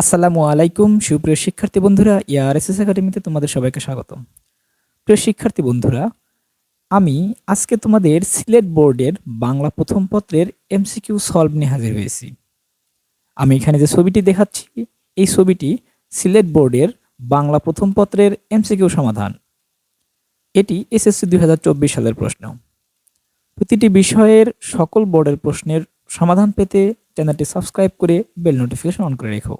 আসসালামু আলাইকুম, সুপ্রিয় শিক্ষার্থী বন্ধুরা ইয়ারএসএস একাডেমিতে তোমাদের সবাইকে স্বাগতম। প্রিয় শিক্ষার্থী বন্ধুরা, আমি আজকে তোমাদের সিলেট বোর্ডের বাংলা প্রথম পত্রের এমসিকিউ সলভ নিয়ে হাজির হয়েছি। আমি এখানে যে ছবিটি দেখাচ্ছি, এই ছবিটি সিলেট বোর্ডের বাংলা প্রথম পত্রের এমসিকিউ সমাধান। এটি এসএসসি দুই হাজার চব্বিশ সালের প্রশ্ন। প্রতিটি বিষয়ের সকল বোর্ডের প্রশ্নের সমাধান পেতে চ্যানেলটি সাবস্ক্রাইব করে বেল নোটিফিকেশন অন করে রেখো।